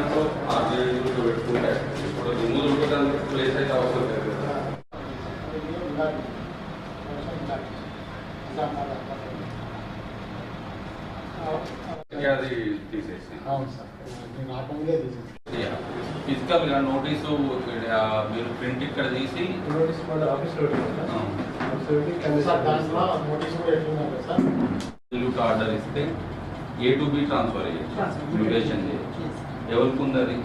దాంట్లో ఆర్బీఐ పెట్టుకుంటే ఇప్పుడు దుమ్ము దులుపుకోవడానికి ప్లేస్ అయితే అవసరం లేదు కదా అది తీసేసి అవును సార్ నేను ఆటోమేటిక్గా తీసేసి ఫిజికల్ గా నోటీసు ఆ, మీరు ప్రింట్ ఇక్కడ తీసి నోటీస్ కూడా ఆఫీస్ లో ఆ, సార్ దాంట్లో నోటీస్ కూడా ఎట్లున్నారు కదా సార్ ఇల్లుకి ఆర్డర్ ఇస్తే ఏ టు బి ట్రాన్స్ఫర్ చేయొచ్చు మ్యూటేషన్ చేయొచ్చు ఎవరికి ఉంది అది.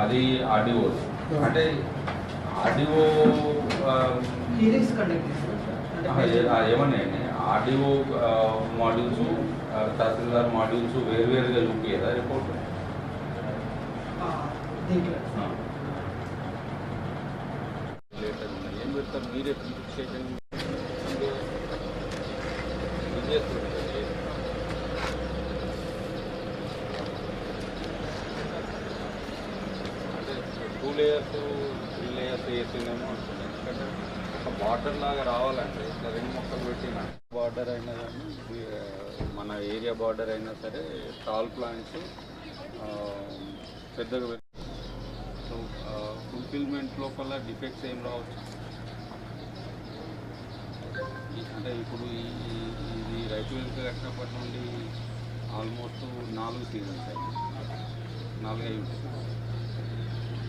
అది ఆర్డీఓ. అంటే ఆర్డీఓ హీరింగ్స్ కండక్ట్ చేస్తారు ఏమన్నా ఆర్డీఓ మాడ్యూల్స్ తహసీల్దార్ మాడ్యూల్స్ వేరు వేరుగా చూపించదా రిపోర్ట్? ఏం పెడతారు? మీరే టూ లేయర్స్ త్రీ లేయర్స్ వేసిందేమో అనుకున్నాను ఎందుకంటే ఒక బార్డర్ లాగా రావాలంటే ఇట్లా రెండు మొక్కలు పెట్టిన బార్డర్ అయినా కానీ మన ఏరియా బార్డర్ అయినా సరే టాల్ ప్లాంట్స్ పెద్దగా సో ఫుల్ఫిల్మెంట్ లోపల డిఫెక్ట్స్ ఏం రావచ్చు అంటే ఇప్పుడు ఈ రైతు వెనుక కట్టినప్పటి నుండి ఆల్మోస్ట్ నాలుగు సీజన్స్ అయింది నాలుగు అయి ఉంటాయి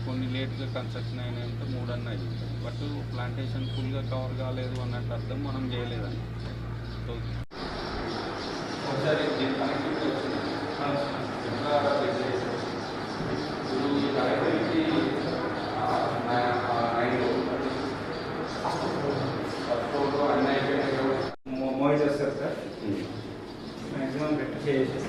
కొన్ని లేట్గా కన్స్ట్రక్షన్ అయినాయంటే మూడు అన్న అయ్యి ఉంటాయి బట్ ప్లాంటేషన్ ఫుల్గా కవర్ కాలేదు అన్నట్టు అర్థం మనం చేయలేదని సో ఒకసారి যে এসেছে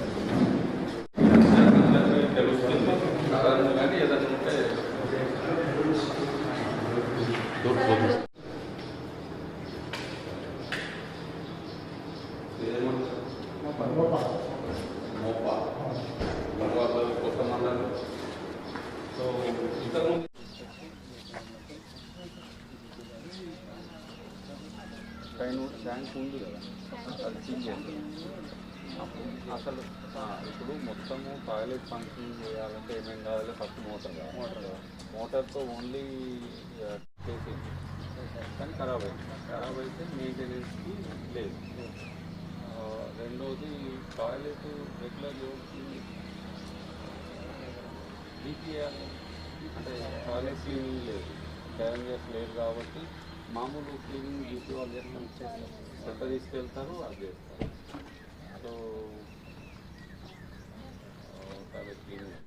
పైన ట్యాంక్ ఉంది కదా అది చేస్తాం అసలు ఇప్పుడు మొత్తము టాయిలెట్ ఫంక్షన్ చేయాలంటే ఏమేం కావాలి? ఫస్ట్ మోటార్ మోటార్ మోటార్తో ఓన్లీ చేసి కానీ ఖరాబ్ అయింది. ఖరాబ్ అయితే మెయింటెనెన్స్కి లేదు. రెండోది టాయిలెట్ రెగ్యులర్ డిపిఆర్ అంటే టాయిలెట్ క్లీనింగ్ లేదు. క్యారెంజర్స్ లేదు కాబట్టి మామూలు క్లీనింగ్ డ్యూటీ వాళ్ళు చేస్తాం చెత్త తీసుకెళ్తారు అది చేస్తారు. So cleaning